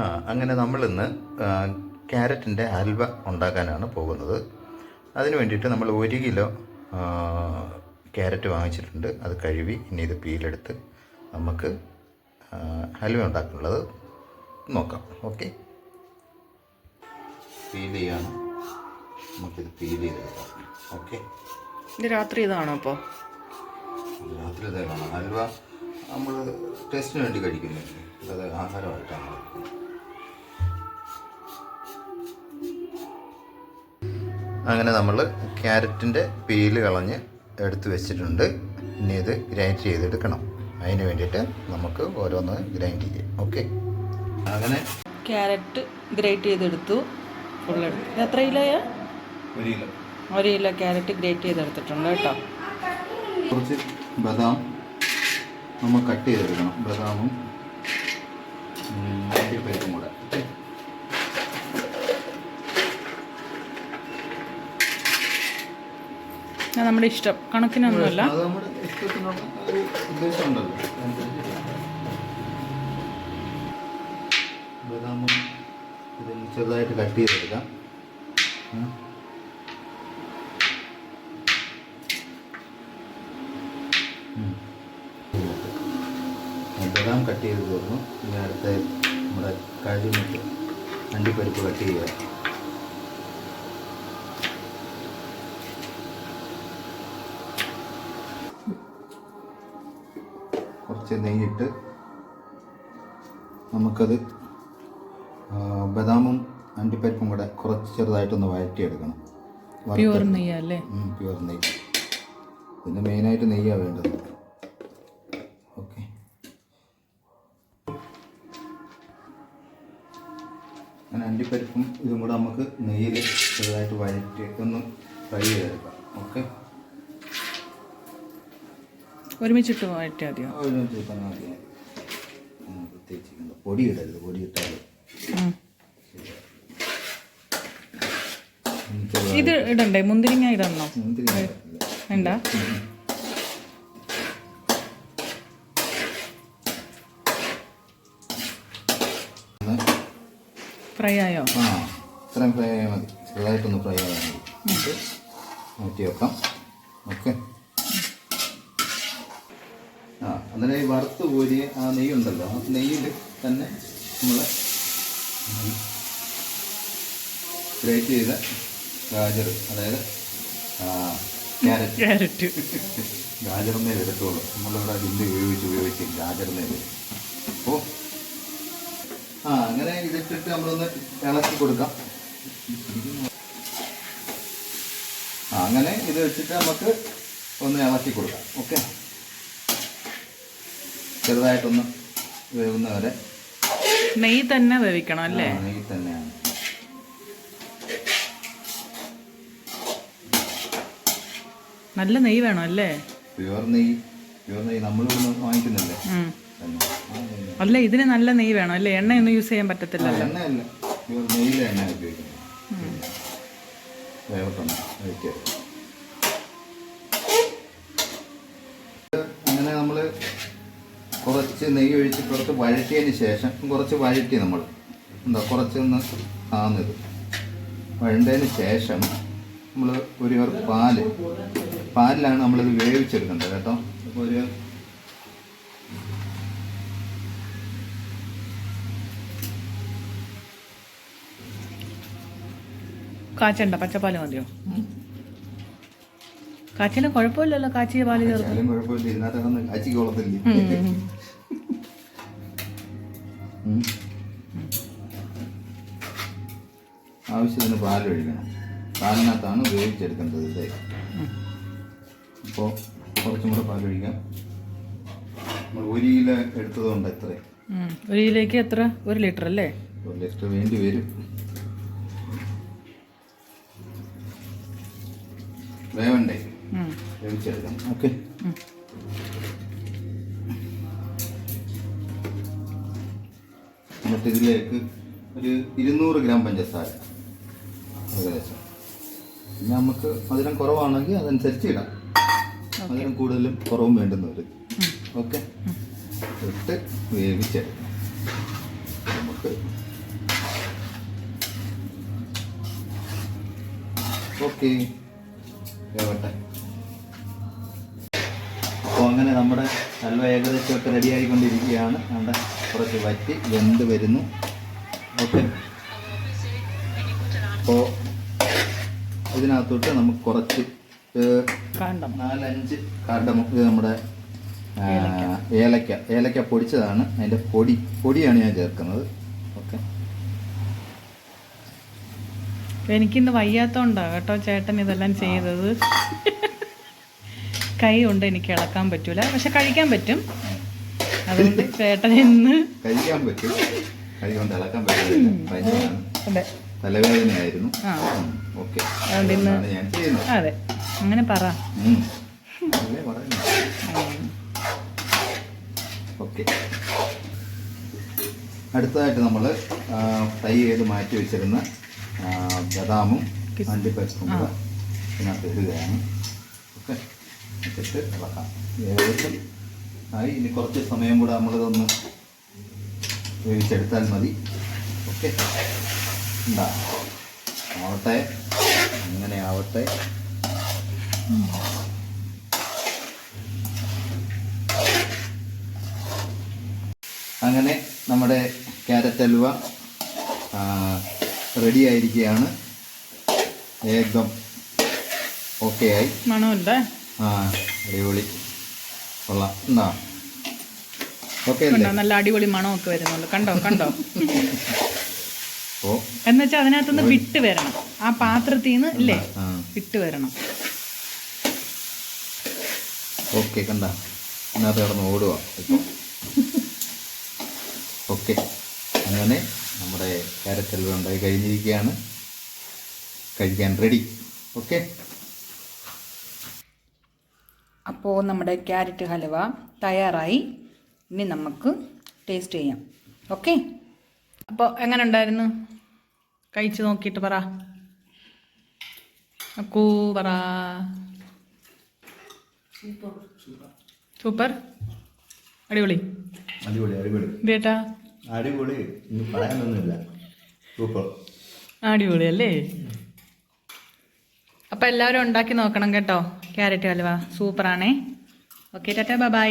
ആ അങ്ങനെ നമ്മളിന്ന് ക്യാരറ്റിന്റെ ഹൽവ ഉണ്ടാക്കാനാണ് പോകുന്നത്. അതിന് വേണ്ടിയിട്ട് നമ്മൾ ഒരു കിലോ ക്യാരറ്റ് വാങ്ങിച്ചിട്ടുണ്ട്. അത് കഴുകി ഇനി ഇത് പീലെടുത്ത് നമുക്ക് ഹൽവ ഉണ്ടാക്കാനുള്ളത് നോക്കാം. ഓക്കെ? പീൽ ചെയ്യാണ്. നമുക്കിത് പീൽ ചെയ്തെടുക്കാം. ഓക്കെ? ഇത് രാത്രി ഇതാണോ അപ്പോൾ രാത്രി ഇതാണ് ഹൽവ നമ്മൾ ടെസ്റ്റിന് വേണ്ടി കഴിക്കുന്നില്ല? അത് ആഹാരമായിട്ടാണ്. അങ്ങനെ നമ്മൾ ക്യാരറ്റിന്റെ പീൽ കളഞ്ഞ് എടുത്ത് വെച്ചിട്ടുണ്ട്. ഇനി ഇത് ഗ്രൈൻഡ് ചെയ്തെടുക്കണം. അതിന് വേണ്ടിയിട്ട് നമുക്ക് ഓരോന്ന് ഗ്രൈൻഡ് ചെയ്യാം. ഓക്കെ? അങ്ങനെ ക്യാരറ്റ് ഗ്രേറ്റ് ചെയ്തെടുത്തു. ഫുള്ളെടുത്തു ഇത് എത്ര കിലോയാ ഒരു കിലോ. ഒരു കിലോ ക്യാരറ്റ് ഗ്രേറ്റ് ചെയ്തെടുത്തിട്ടുണ്ട് കേട്ടോ. കുറച്ച് ബദാം നമ്മൾ കട്ട് ചെയ്തെടുക്കണം. ബദാമും അണ്ടിപ്പരിപ്പും കൂടെ ഓക്കെ അത് നമ്മുടെ ഇഷ്ടം. കണക്കിനൊന്നുമല്ല. ചെറുതായിട്ട് കട്ട് ചെയ്തെടുക്കാം. ബദാം കട്ട് ചെയ്ത് തീർന്നു. ഇനി അടുത്ത നമ്മുടെ കാഴ്ച അണ്ടിപ്പരിപ്പ് കട്ട് ചെയ്യുക കുറച്ച് നെയ്യിട്ട് നമുക്കത് ബദാമും അണ്ടിപ്പരിപ്പും കൂടെ കുറച്ച് ചെറുതായിട്ടൊന്ന് വഴറ്റിയെടുക്കണം. പ്യുവർ നെയ്യല്ലേ പ്യുവർ നെയ്യ്. ഇതിന് മെയിനായിട്ട് നെയ്യാണ് വേണ്ടത്. ഓക്കെ. അങ്ങനെ അണ്ടിപ്പരിപ്പും ഇതും കൂടെ നമുക്ക് നെയ്യിൽ ചെറുതായിട്ട് വഴറ്റി ഒന്ന് ഫ്രൈ ചെയ്തെടുക്കാം. ഓക്കെ. ഒരുമിച്ചിട്ട് മാറ്റിയാൽ മതിയോ പൊടി ഇടരുത് പൊടി. ഇത് ഇടണ്ടേ? മുന്തിരിങ്ങ ഇടണോ? വേണ്ട. ഫ്രൈ ആയോ? ആ ഇത്രയും ഫ്രൈ ആയാൽ മതി. ചെറുതായിട്ടൊന്ന് ഫ്രൈ ആയാൽ മതി. മാറ്റി വെക്കാം ഓക്കെ ആ അന്നേരം ഈ വറുത്ത് കോരിയ ആ നെയ്യുണ്ടല്ലോ ആ നെയ്യിൽ തന്നെ നമ്മൾ ഗ്രേറ്റ് ചെയ്ത ഗാജർ അതായത് ക്യാരറ്റ്. ഗാജറിനെ എടുത്തോളൂ നമ്മളിവിടെ ഹിന്ദി ഉപയോഗിച്ച് ഉപയോഗിച്ച് ഗാജറിനെ വരും. ഓ ആ അങ്ങനെ ഇതിട്ടിട്ട് നമ്മളൊന്ന് ഇളക്കി കൊടുക്കാം. ആ അങ്ങനെ ഇത് വെച്ചിട്ട് നമുക്ക് ഒന്ന് ഇളക്കി കൊടുക്കാം. ഓക്കെ? ചെറുതായിട്ടൊന്ന് വേവുന്ന വരെ നെയ്യ് തന്നെ വേവിക്കണം അല്ലേ? നെയ്യ് തന്നെയാണ്. നല്ല നെയ്യ് വേണം അല്ലേ? പ്യുവർ നെയ്യ് പ്യുവർ നെയ്യ് നമ്മളിവിടെ വാങ്ങിക്കുന്നില്ലേ. അല്ല ഇതിന് നല്ല നെയ്യ് വേണം അല്ലേ? എണ്ണയൊന്നും യൂസ് ചെയ്യാൻ പറ്റത്തില്ല എണ്ണയല്ല. പ്യുവർ എണ്ണ ഉപയോഗിക്കുന്നത്. അങ്ങനെ നമ്മൾ കുറച്ച് നെയ്യ് ഒഴിച്ച് കുറച്ച് വഴറ്റിയതിന് ശേഷം കുറച്ച് വഴറ്റി നമ്മൾ എന്താ കുറച്ചൊന്ന് ആന്നത് വഴണ്ടതിന് ശേഷം നമ്മൾ ഒരു പേർ പാൽ പാലിലാണ് നമ്മളിത് വേവിച്ചെടുക്കേണ്ടത് കേട്ടോ. ഒരു കാച്ചണ്ട പച്ചപ്പാൽ മതിയോ? കാച്ചിന് കുഴപ്പമില്ലല്ലോ കാച്ചിയ പാൽ. ആവശ്യത്തിന് പാൽ ഒഴിക്കണം. പാലിനകത്താണ് ഉപയോഗിച്ചെടുക്കേണ്ടത് ഇത്. അപ്പോൾ കുറച്ചും കൂടെ പാൽ ഒഴിക്കാം. ഒരു കിലോ എടുത്തതുകൊണ്ട് എത്ര? ഒരു കിലോയ്ക്ക് എത്ര? ഒരു ലിറ്റർ അല്ലേ? ഒരു ലിറ്റർ വേണ്ടി വരും. വേവണ്ടേ. വേവിച്ചെടുക്കാം. ഓക്കെ. എന്നിട്ട് ഇതിലേക്ക് ഒരു ഇരുന്നൂറ് ഗ്രാം പഞ്ചസാര ഏകദേശം. പിന്നെ നമുക്ക് മധുരം കുറവാണെങ്കിൽ അതനുസരിച്ച് ഇടാം. മധുരം കൂടുതലും കുറവും വേണ്ടുന്നവർ ഓക്കെ. ഇട്ട് വേവിച്ചെടുക്കാം. നമുക്ക് ഓക്കെ. നമ്മുടെ ഹൽവ ഏകദേശമൊക്കെ റെഡി ആയിക്കൊണ്ടിരിക്കുകയാണ്. നമ്മുടെ കുറച്ച് വറ്റി വെന്ത് വരുന്നു. ഓക്കെ. അപ്പോൾ ഇതിനകത്തോട്ട് നമുക്ക് കുറച്ച് നാലഞ്ച് കാർഡമം ഇത് നമ്മുടെ ഏലക്ക. ഏലക്ക പൊടിച്ചതാണ്. അതിന്റെ പൊടി പൊടിയാണ് ഞാൻ ചേർക്കുന്നത്. ഓക്കെ. എനിക്കിന്ന് വയ്യാത്തോണ്ടാ കേട്ടോ ചേട്ടൻ ഇതെല്ലാം ചെയ്തത്. കൈ കൊണ്ട് എനിക്ക് ഇളക്കാൻ പറ്റൂല. പക്ഷെ കഴിക്കാൻ പറ്റും. അതുകൊണ്ട് ചേട്ടൻ ഇന്ന് കഴിക്കാൻ പറ്റും. കൈ കൊണ്ട് ഇളക്കാൻ പറ്റില്ല തലവേദനയായിരുന്നു. അതുകൊണ്ട് ഇന്ന് അതെ. അങ്ങനെ പറ. ഓക്കെ. അടുത്തതായിട്ട് നമ്മൾ ഫ്രൈ ചെയ്ത് മാറ്റി വെച്ചിരുന്ന ബദാമും അണ്ടിപ്പരിപ്പും കൂടെ ഇതിനകത്ത് ഇടുകയാണ്. ഓക്കെ. ഇട്ടിട്ട് ഇളക്കാം. ഏകദേശം ആയി. ഇനി കുറച്ച് സമയം കൂടെ നമ്മളിതൊന്ന് വേവിച്ചെടുത്താൽ മതി. ഓക്കെ. ആവട്ടെ. അങ്ങനെ ആവട്ടെ. അങ്ങനെ നമ്മുടെ ക്യാരറ്റ് അലുവ റെഡി ആയിരിക്കുകയാണ്. ഏകദം ഓക്കെ ആയി. മണമല്ലേ ആ അടിപൊളി. കൊള്ളാം. എന്താ ഓക്കെ നല്ല അടിപൊളി മണമൊക്കെ വരുന്നുള്ളൂ കണ്ടോ? കണ്ടോ? ഓ. എന്നുവെച്ചാൽ അതിനകത്തുനിന്ന് വിട്ട് വരണം. ആ പാത്രത്തിൽ നിന്ന് ഇല്ലേ? വിട്ട് വരണം. ഓക്കെ കണ്ട? അതിനകത്ത് കിടന്ന് ഓടുക ഇപ്പോൾ ഓക്കെ. അങ്ങനെ നമ്മുടെ ക്യാരറ്റ് ഹൽവ ഉണ്ടായി കഴിഞ്ഞിരിക്കുകയാണ്. കഴിക്കാൻ റെഡി. ഓക്കെ. അപ്പോൾ നമ്മുടെ ക്യാരറ്റ് ഹലുവ തയ്യാറായി. ഇനി നമുക്ക് ടേസ്റ്റ് ചെയ്യാം. ഓക്കെ അപ്പോൾ എങ്ങനെ ഉണ്ടായിരുന്നു? കഴിച്ച് നോക്കിയിട്ട് പറ. അക്കൂ പറ. സൂപ്പർ അടിപൊളി. അടിപൊളി അടിപൊളി. ഇതേട്ടാ? അടിപൊളി. പറയാനൊന്നുമില്ല. സൂപ്പർ അടിപൊളി അല്ലേ അപ്പോൾ എല്ലാവരും ഉണ്ടാക്കി നോക്കണം കേട്ടോ. Carrot halwa സൂപ്പറാണേ. Okay tata bye.